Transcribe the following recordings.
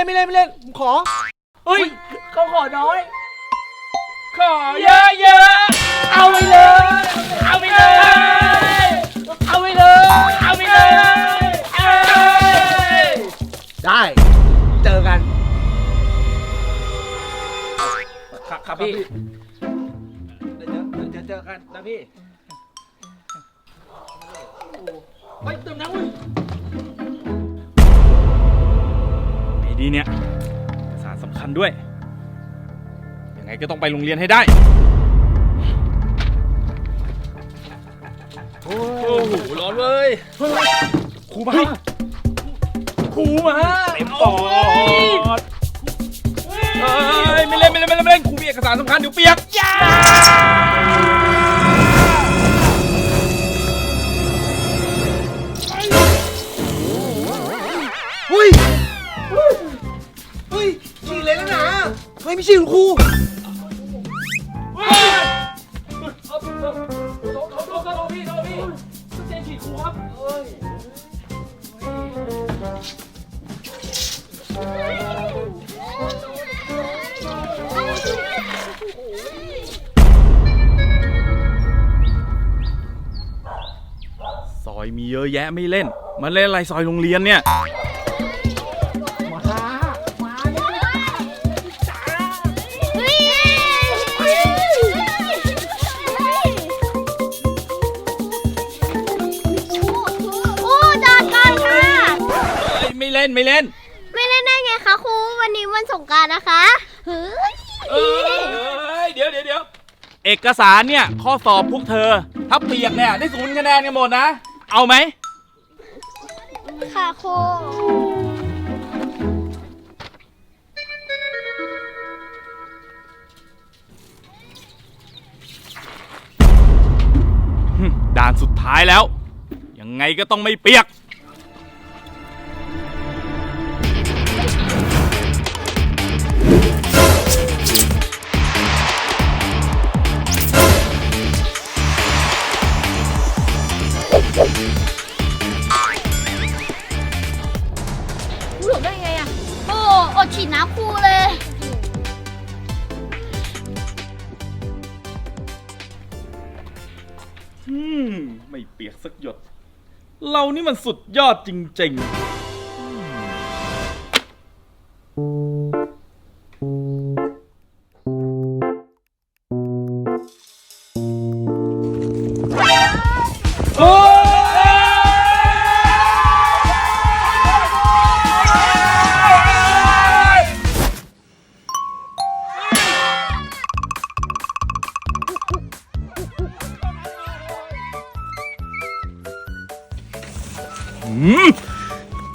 ล่นไม่เล่นไม่เล่นผมขอเฮ้ยเขาขอน้อย ขอเยอะเยอะๆเอาไปเลย เอาไปเลย เอาไปเลย เอาไปเลยเอ้ยได้เจอกันครับครับพี่เดี๋ยวเดี๋ยวเดี๋ยวเจอกันนะพี่ไปเติมน้ำเว้ย ดีเนี่ยเอกสารสำคัญด้วย ยังไงก็ต้องไปโรงเรียนให้ได้ โอ้โห ร้อนเว้ยครูมาครูมาเต็มปอดเฮ้ยไม่เล่นไม่เล่นไม่เล่นไม่เล่นครูมีเอกสารสำคัญเดี๋ยวเปียก ษพี่เจนฉีดครูครับซอยมีเยอะแยะไม่เล่น มาเล่นอะไรซอยโรงเรียนเนี่ย ล่นไม่เล่น ไม่เล่นได้ไงคะครูวันนี้วันสงกรารนะคะเฮ้ยเอ้ยเดี๋ยวเดี๋ยวเดี๋ยวเอกสารเนี่ยข้อสอบพวกเธอ ถ้าเปียกเนี่ยได้ศูนย์คะแนนกันหมดนะ เอาไหม ค่ะครูหึด่านสุดท้ายแล้ว ยังไงก็ต้องไม่เปียก ได้ไงอะโอ้อดฉีดน้ำครูเลย อืม ไม่เปียกสักหยด เรานี่มันสุดยอดจริง ๆ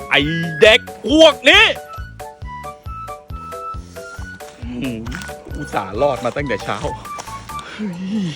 ไอเด็กพวกนี้อุตส่าห์รอดมาตั้งแต่เช้าเฮ้ย